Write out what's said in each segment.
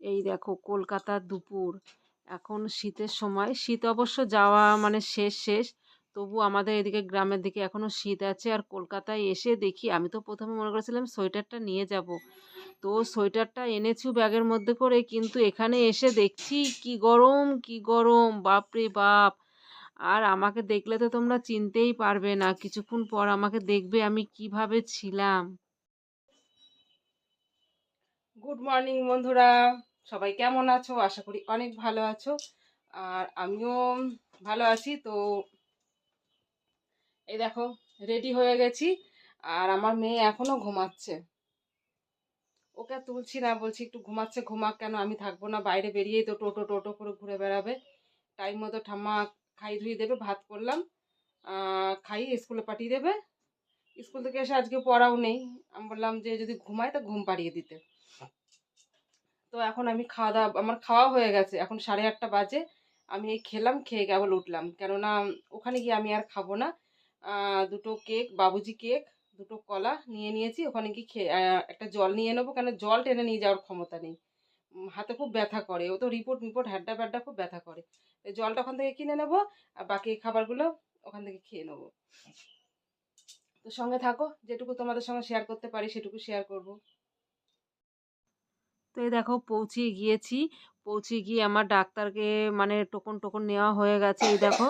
এই দেখো কলকাতার দুপুর। এখন শীতের সময়, শীত অবশ্য যাওয়া মানে শেষ শেষ। তবু আমাদের এদিকে গ্রামের দিকে এখনও শীত আছে আর কলকাতায় এসে দেখি, আমি তো প্রথমে মনে করেছিলাম সোয়েটারটা নিয়ে যাব। তো সোয়েটারটা এনেছি ব্যাগের মধ্যে করে, কিন্তু এখানে এসে দেখছি কি গরম কি গরম, বাপরে বাপ। আর আমাকে দেখলে তো তোমরা চিনতেই পারবে না, কিছুক্ষণ পর আমাকে দেখবে আমি কীভাবে ছিলাম। গুড মর্নিং বন্ধুরা। সবাই কেমন আছো? আশা করি অনেক ভালো আছো। আর আমিও ভালো আছি, তো এই দেখো রেডি হয়ে গেছি। আর আমার মেয়ে এখনও ঘুমাচ্ছে। ওকে তুলছি না, বলছি একটু ঘুমাচ্ছে, ঘুমাক কেন? আমি থাকব না, বাইরে বেরিয়েই তো টোটো টোটো করে ঘুরে বেড়াবে। টাইম মতো ঠাম্মা খাই ধুয়ে দেবে, ভাত করলাম। খাই, স্কুলে পাঠিয়ে দেবে। স্কুল থেকে এসে আজকে পড়াও নেই। আমি বললাম যে যদি ঘুমায় তা ঘুম পাড়িয়ে দিতে। তো এখন আমি খাওয়া দাওয়া, আমার খাওয়া হয়ে গেছে। এখন সাড়ে আটটা বাজে। আমি খেলাম, খেয়ে কেবল উঠলাম। কেননা ওখানে গিয়ে আমি আর খাব না। দুটো কেক, বাবুজি কেক, দুটো কলা নিয়ে নিয়েছি। ওখানে গিয়ে খেয়ে একটা জল নিয়ে নেব। কেন জল টেনে নিয়ে যাওয়ার ক্ষমতা নেই। হাতে খুব ব্যথা করে। ও তো রিপোর্ট রিপোর্ট হ্যাড্ডা ব্যাড্ডা খুব ব্যথা করে। জলটা ওখান থেকে কিনে নেব। আর বাকি খাবারগুলো ওখান থেকে খেয়ে নেব। তো সঙ্গে থাকো, যেটুকু তোমাদের সঙ্গে শেয়ার করতে পারি সেটুকু শেয়ার করব। তো এই দেখো, পৌঁছিয়ে গিয়েছি। পৌঁছে গিয়ে আমার ডাক্তারকে মানে টোকন টোকন নেওয়া হয়ে গেছে। এই দেখো,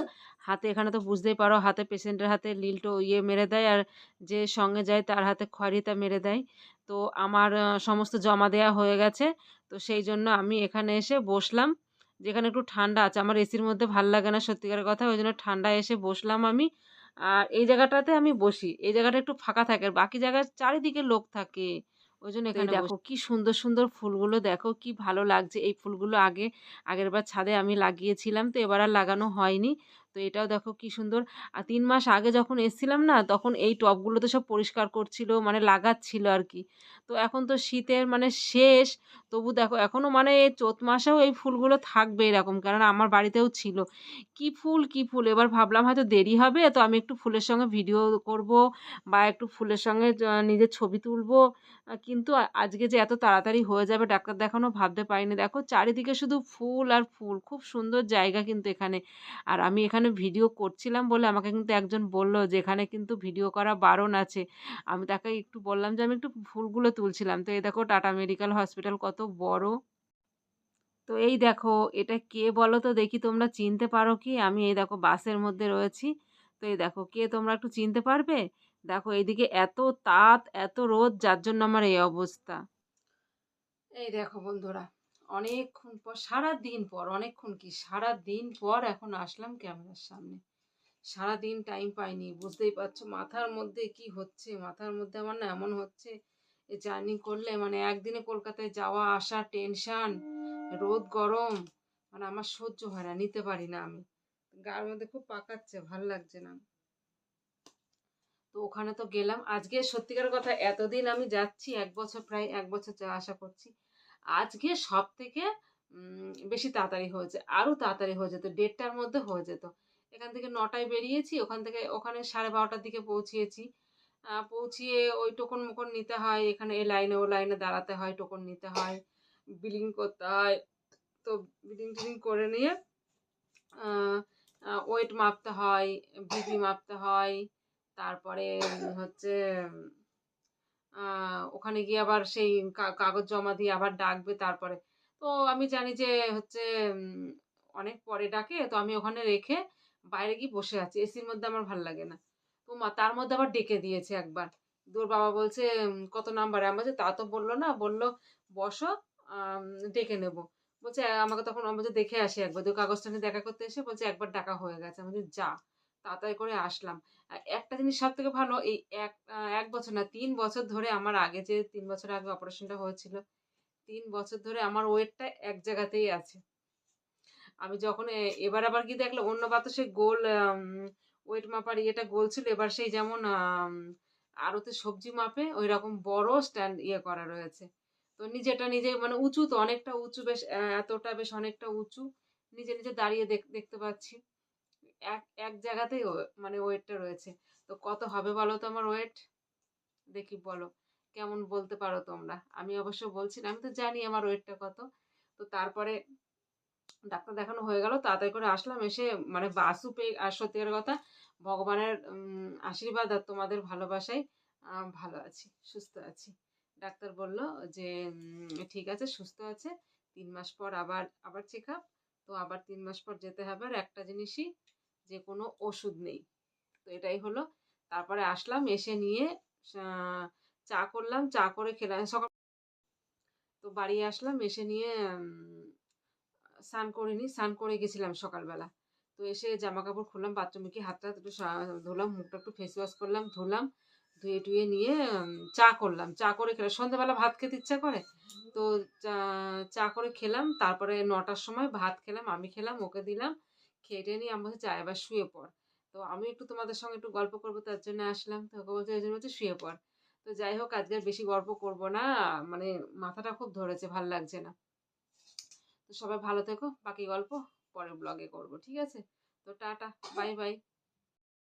হাতে এখানে তো বুঝতেই পারো, হাতে পেশেন্টের হাতে লিলটো ইয়ে মেরে দেয় আর যে সঙ্গে যায় তার হাতে খড়িটা মেরে দেয়। তো আমার সমস্ত জমা দেওয়া হয়ে গেছে। তো সেই জন্য আমি এখানে এসে বসলাম। যেখানে একটু ঠান্ডা আছে, আমার এসির মধ্যে ভালো লাগে না সত্যিকারের কথা, ওই জন্য ঠান্ডা এসে বসলাম আমি। আর এই জায়গাটাতে আমি বসি। এই জায়গাটা একটু ফাঁকা থাকে আর বাকি জায়গায় চারিদিকে লোক থাকে। ওই জন্য এখানে দেখো কি সুন্দর সুন্দর ফুলগুলো দেখো কি ভালো লাগছে। এই ফুলগুলো আগে আগের বার ছাদে আমি লাগিয়েছিলাম তো এবার আর লাগানো হয়নি। তো এটাও দেখো কি সুন্দর। আর তিন মাস আগে যখন এসছিলাম না, তখন এই টবগুলোতে সব পরিষ্কার করছিল মানে লাগাচ্ছিল আর কি। তো এখন তো শীতের মানে শেষ, তবু দেখো এখনও মানে চৈত মাসেও এই ফুলগুলো থাকবে এরকম কারণ আমার বাড়িতেও ছিল। কি ফুল কি ফুল? এবার ভাবলাম হয়তো দেরি হবে, তো আমি একটু ফুলের সঙ্গে ভিডিও করব বা একটু ফুলের সঙ্গে নিজের ছবি তুলবো। কিন্তু আজকে যে এত তাড়াতাড়ি হয়ে যাবে ডাক্তার দেখানো ভাবতে পারিনি। দেখো চারিদিকে শুধু ফুল আর ফুল, খুব সুন্দর জায়গা কিন্তু এখানে। আর আমি এখানে ভিডিও করছিলাম বলে আমাকে কিন্তু একজন বলল যে, এখানে কিন্তু ভিডিও করা বারণ আছে। আমি তাকে একটু বললাম যে, আমি একটু ফুলগুলো তুলছিলাম। তো এই দেখো টাটা মেডিকেল হসপিটাল কত বড়। তো এই দেখো, এটা কে বলো তো দেখি, তোমরা চিনতে পারো কি? আমি এই দেখো বাসের মধ্যে রয়েছি। তো এই দেখো, কে তোমরা একটু চিনতে পারবে? দেখো এইদিকে এত তাত এত রোদ, যার জন্য আমার এই অবস্থা। এই দেখো বন্ধুরা অনেকক্ষণ পর সারা দিন পর, অনেকক্ষণ কি? সারা দিন পর এখন আসলাম ক্যামেরার সামনে। সারা দিন টাইম পাইনি, বুঝতেই পারছ? মাথার মধ্যে কি হচ্ছে? মাথার মধ্যে আমার না এমন হচ্ছে জার্নি করলে মানে একদিনে কলকাতায় যাওয়া আসা টেনশান রোদ গরম মানে আমার সহ্য হয় না, নিতে পারি না আমি। গার মধ্যে খুব পাকাচ্ছে, ভালো লাগছে না। তো ওখানে তো গেলাম। আজকে সত্যিকার কথা এতদিন আমি যাচ্ছি, এক বছর, প্রায় এক বছর যা আশা করছি। আজকে সব থেকে বেশি তাড়াতাড়ি হয়েছে আরও তাড়াতাড়ি হয়ে যেত, দেড়টার মধ্যে হয়ে যেত। এখান থেকে নটায় বেরিয়েছি, ওখান থেকে, ওখানে সাড়ে বারোটার দিকে পৌঁছিয়েছি। পৌঁছিয়ে ওই টোকন মোকন নিতে হয়, এখানে এ লাইনে ও লাইনে দাঁড়াতে হয়, টোকন নিতে হয়, বিলিং করতে হয়। তো বিলিং টিলিং করে নিয়ে ওয়েট মাপতে হয় বিপি মাপতে হয়, তারপরে হচ্ছে ওখানে গিয়ে আবার সেই কাগজ জমা দিয়ে আবার ডাকবে তারপরে। তো আমি জানি যে হচ্ছে অনেক পরে ডাকে, তো আমি ওখানে রেখে বাইরে গিয়ে বসে আছি। এসির মধ্যে আমার ভালো লাগে না। তো তার মধ্যে আবার ডেকে দিয়েছে একবার। তোর বাবা বলছে কত নাম্বারে? আমার বলছে, তা তো বলল না। বলল, বসো ডেকে নেব। বলছে, আমাকে তখন আমি দেখে আসি একবার। তো কাগজটা নিয়ে দেখা করতে এসে বলছে, একবার ডাকা হয়ে গেছে। আমি যা। তাড়াতাড়ি করে আসলাম। একটা জিনিস সব থেকে ভালো, এই এক এক বছর না, তিন বছর ধরে আমার আগে যে তিন বছর আগে অপারেশনটা হয়েছিল, তিন বছর ধরে আমার ওয়েটটা এক জায়গাতেই আছে। আমি যখন এবার আবার কি দেখলাম অন্য সেই গোল ওয়েট মাপার ইয়েটা গোল ছিল, এবার সেই যেমন আরতে সবজি মাপে ওই রকম বড় স্ট্যান্ড ইয়ে করা রয়েছে। তো নিজেটা নিজে মানে উঁচু তো, অনেকটা উঁচু, বেশ এতটা বেশ অনেকটা উঁচু, নিজে নিজে দাঁড়িয়ে দেখতে পাচ্ছি। এক এক জায়গাতেই মানে ওয়েটটা রয়েছে। তো কত হবে বলো তো আমার ওয়েট? দেখি বলো। কেমন বলতে পারো তোমরা? আমি অবশ্য বলছি না, আমি তো জানি আমার ওয়েটটা কত। তো তারপরে ডাক্তার দেখানো হয়ে গেল, তাড়াতাড়ি করে আসলাম, এসে মানে বাসু পেয়ে, আর সত্যিকার কথা, ভগবানের আশীর্বাদ আর তোমাদের ভালোবাসায় ভালো আছি, সুস্থ আছি। ডাক্তার বলল যে ঠিক আছে, সুস্থ আছে, তিন মাস পর আবার আবার চেক আপ তো আবার তিন মাস পর যেতে হবে। আর একটা জিনিসই যে কোনো ওষুধ নেই। তো এটাই হলো। তারপরে আসলাম, এসে নিয়ে চা করলাম, চা করে খেলাম। সকাল তো বাড়ি আসলাম, এসে নিয়ে স্নান করিনি স্নান করে গেছিলাম সকালবেলা। তো এসে জামা কাপড় খুললাম বাথরুমে কি হাতটা একটু ধুলাম, মুখটা একটু ফেস ওয়াশ করলাম, ধুলাম, ধুয়ে টুয়ে নিয়ে চা করলাম। চা করে খেলাম। সন্ধ্যেবেলা ভাত খেতে ইচ্ছা করে? তো চা করে খেলাম। তারপরে নটার সময় ভাত খেলাম, আমি খেলাম, ওকে দিলাম। খেয়ে নিয়ে আমি বলছি চা এবার শুয়ে পড়। তো আমি একটু তোমাদের সঙ্গে একটু গল্প করব, তার জন্য আসলাম। তো ওকে বলছে, এই জন্য বলছে শুয়ে পড়। তো যাই হোক, আজকে আর বেশি গল্প করব না। মানে মাথাটা খুব ধরেছে, ভালো লাগছে না। তো সবাই ভালো থেকো, বাকি গল্প পরের ব্লগে করব, ঠিক আছে? তো টাটা, বাই বাই।